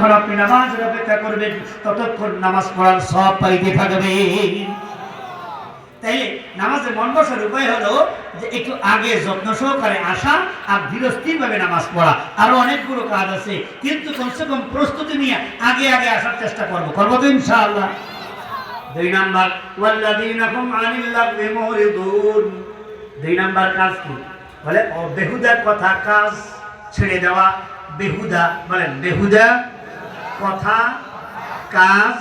যতক্ষণ আপনি নামাজের অপেক্ষা করবেন, ততক্ষণ নামাজ পড়ার সব পাইতে থাকবে তাইলে নামাজে মন বসার উপায় হলো যে একটু আগে যত্ন সহকারে আসা আর ধীরস্থির ভাবে নামাজ পড়া। আরও অনেকগুলো কাজ আছে, কিন্তু কমসে কম প্রস্তুতি নিয়ে আগে আগে আসার চেষ্টা করব। করব তো ইনশাআল্লাহ। দুই নাম্বার দুই নাম্বার কাজ কি? বলে ও বেহুদা কথা কাজ ছেড়ে দেওয়া। বেহুদা, বলেন, বেহুদা কথা, কাজ,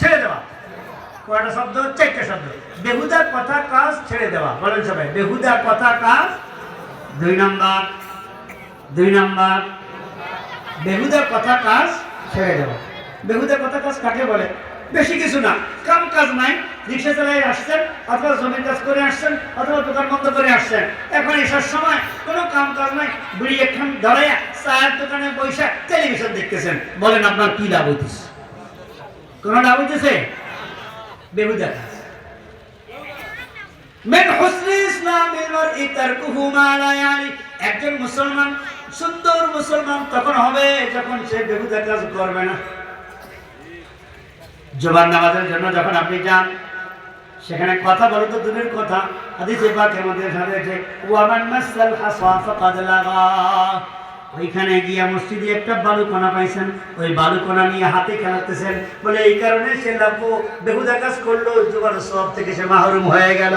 ছেড়ে দেওয়া। কয়টা শব্দ? চারটে শব্দ। বেহুদা কথা, কাজ, ছেড়ে দেওয়া। বলেন সবাই বেহুদা কথা, কাজ, দুই নাম্বার দুই নাম্বার। বেহুদা কথা, কাজ, ছেড়ে দেওয়া। বেহুদা কথা, কাজ কাকে বলে? বেশি কিছু না। কাম কাজ নাই। রিক্সা চালাই আসছেন, অথবা জমির কাজ করে আসছেন, অথবা দোকান বন্ধ করে আসছেন। এখন এসার সময় কোনো কাম কাজ নাই। বুড়ি একখান ধরাইয়া একজন মুসলমান, সুন্দর মুসলমান তখন হবে যখন সে বেহুদা কাজ করবে না। জোবান নামাজের জন্য যখন আপনি যান, সেখানে কথা বলো তো, দূরের কথা। হাদিসে আমাদের সাথে আছে ওয়ামান মাসাল হাসা ফাকাদ লাগা। ওইখানে গিয়া মসজিদে একটা বালুকণা পাইছেন। ওই বালুকণা নিয়ে হাতে খেলাতেছেন। বলে এই কারণে সে লাভ বেহুদা কাজ করল জোবার সব থেকে সে মাহরুম হয়ে গেল।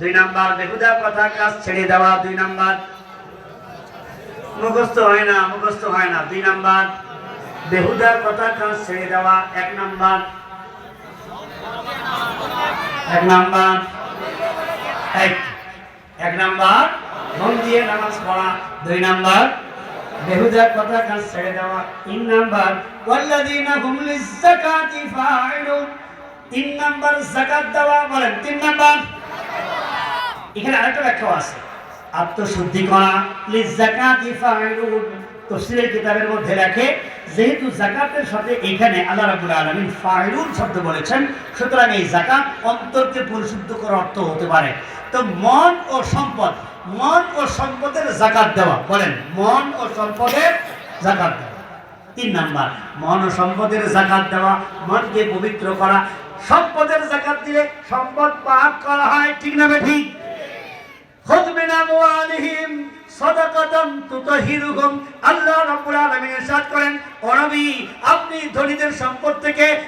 দুই নাম্বার, বেহুদা কথা কাজ ছেড়ে দেওয়া, দুই নাম্বার। মুখস্থ হয় না, মুখস্থ হয় না। দুই নাম্বার বেহুদার কথা কাজ ছেড়ে দেওয়া, এক নাম্বার। এক নাম্বার। এক নাম্বার, মন দিয়ে দুই নাম্বার। কথা ছেড়ে দেওয়া তিন নাম্বার। ওয়াল্লাযীনা হুম লিয-যাকাতি ফাইলুন তিন নাম্বার যাকাত দেওয়া, বলেন তিন নাম্বার। এখানে আরেকটা ব্যাখ্যা আছে। আত্মশুদ্ধি করা লিজাকাতি ফাইলুন তফসিলের কিতাবের মধ্যে রাখে যেহেতু জাকাতের সাথে এখানে আল্লাহ রাব্বুল আলামিন ফাইলুন শব্দ বলেছেন, সুতরাং এই জাকাত অন্তরকে পরিশুদ্ধ করার অর্থ হতে পারে। তো মন ও সম্পদ মন ও সম্পদের জাকাত দেওয়া। বলেন, মন ও সম্পদের জাকাত দেওয়া। তিন নাম্বার, মন ও সম্পদের জাকাত দেওয়া, মনকে পবিত্র করা। সম্পদের জাকাত দিলে সম্পদ পাপ করা হয়, ঠিক না বে ঠিক নবী, আপনি ধনীদের সম্পদ থেকে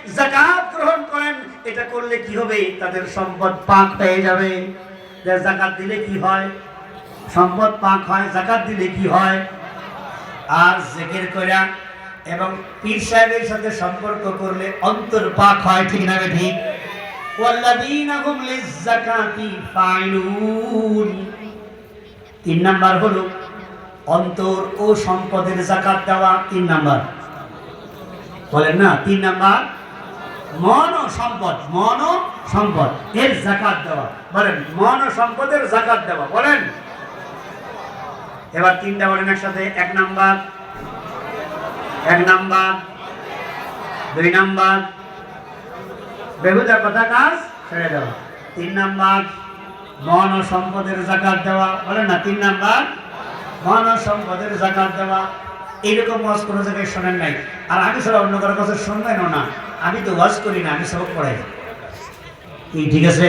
গ্রহণ করেন। এটা করলে কি হবে? তাদের সম্পদ যাবে। দিলে কি হয়? সম্পদ পাক হয়, জাকাত দিলে কি হয়? আর জেকের করা এবং পীর সাহেবের সাথে সম্পর্ক করলে অন্তর পাক হয়, ঠিক না ঠিক তিন নাম্বার হলো অন্তর ও সম্পদের জাকাত দেওয়া, তিন নাম্বার। বলেন না, তিন নাম্বার। মন ও সম্পদ, মন ও সম্পদ, এর জাকাত দেওয়া। বলেন, মন ও সম্পদের জাকাত দেওয়া, বলেন। এবার তিনটা বলেন একসাথে, এক নাম্বার এক নাম্বার, দুই নাম্বার। বেহুদার কথা কাজ ছেড়ে দেওয়া তিন নাম্বার, মন ও সম্পদের জাকাত দেওয়া। বলেন না, তিন নাম্বার, মন ও সম্পদের জাকাত দেওয়া। এইরকম ওয়াজ কোনো জায়গায় শোনেন নাই। আর আমি ছাড়া অন্য কারও কথা শুনবেনও না। আমি তো ওয়াজ করি না, আমি সবক পড়াই। কি, ঠিক আছে?